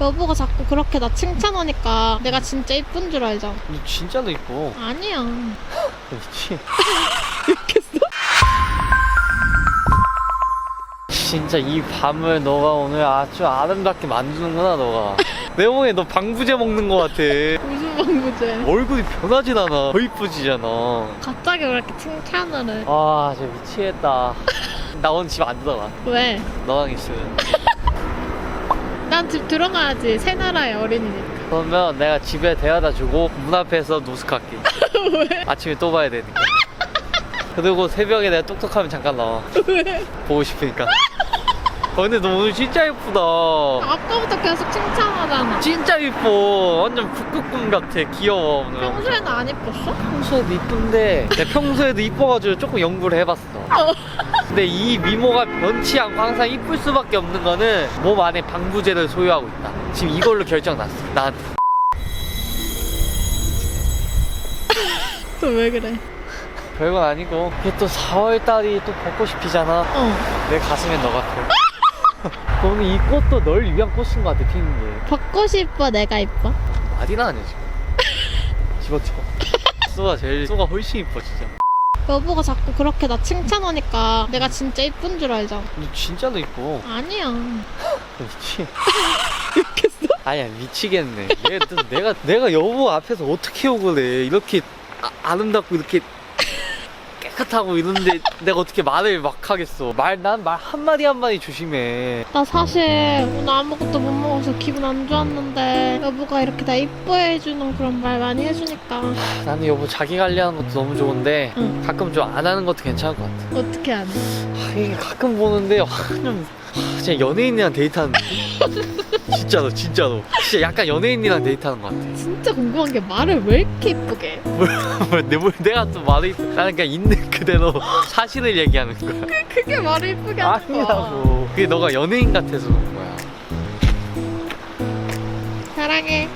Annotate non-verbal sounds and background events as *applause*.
여보가 자꾸 그렇게 나 칭찬하니까 내가 진짜 이쁜 줄 알잖아. 너 진짜로 이뻐. 아니야. 미치. *laughs* 진짜 이 밤을 너가 오늘 아주 아름답게 만드는구나 너가. *laughs* 내 몸에 너 방부제 먹는 거 같아. 무슨 방구제. 얼굴이 변하진 않아. 더 이쁘지잖아. 갑자기 왜 이렇게 칭찬을 해? 아, 진짜 미치겠다. *laughs* 나 오늘 집 안 들어가. 왜? 너랑 있으면. 난 집 들어가야지. 새 나라의 어린이니까. 그러면 내가 집에 데려다 주고 문 앞에서 노숙할게. *laughs* 왜? 아침에 또 봐야 되니까. 그리고 새벽에 내가 똑똑하면 잠깐 나와. 왜? 보고 싶으니까. *laughs* 어, 근데 너 오늘 진짜 예쁘다. 아까부터 계속 칭찬하잖아. 진짜 예뻐. 완전 북극곰 같아. 귀여워. 오늘. 평소에는 안 이뻤어? 평소에도 이쁜데 내가 평소에도 이뻐가지고 조금 연구를 해봤어. 근데 이 미모가 변치 않고 항상 이쁠 수밖에 없는 거는 몸 안에 방부제를 소유하고 있다. 지금 이걸로 결정 났어. 나한테. *laughs* 또 왜 그래? 별건 아니고 이게 또 4월달이 또 벚꽃이 피잖아. 어. 내 가슴에 너가 펴. *laughs* 오늘 이 꽃도 널 위한 꽃인 것 같아 피는 게. 벚꽃이 이뻐, 내가 이뻐? 말이나 하네 지금. *laughs* 집어쳐. 수가 제일 수가 훨씬 이뻐 진짜. 여보가 자꾸 그렇게 나 칭찬하니까 내가 진짜 이쁜 줄 알잖아. 너 진짜로 이뻐. 아니야. *laughs* 미치. 아니야 미치겠네. 내가, 또 내가 내가 여보 앞에서 어떻게 욕을 해? 이렇게 아, 아름답고 이렇게 깨끗하고 이런데 내가 어떻게 말을 막 하겠어? 말 난 말 한마디 한마디 조심해. 나 사실 오늘 아무것도 못 먹어서 기분 안 좋았는데 여보가 이렇게 나 이뻐해 해주는 그런 말 많이 해주니까 나는 여보 자기 관리하는 것도 너무 좋은데 응. 가끔 좀 안 하는 것도 괜찮을 것 같아. 어떻게 안 해? 아, 이게 가끔 보는데 와, 그 냥 아, 진짜 연예인이랑 데이트하는? *laughs* 진짜로 진짜로 진짜 약간 연예인이랑 데이트하는 것 같아. 진짜 궁금한 게 말을 왜 이렇게 이쁘게 해? 내, 뭘 내가 또 말이 나는 그냥 있는 그대로 *laughs* 사실을 얘기하는 거야. 그게 말을 이쁘게 하는 거야 아니라고. 그게 너가 연예인 같아서 그런 거야. 사랑해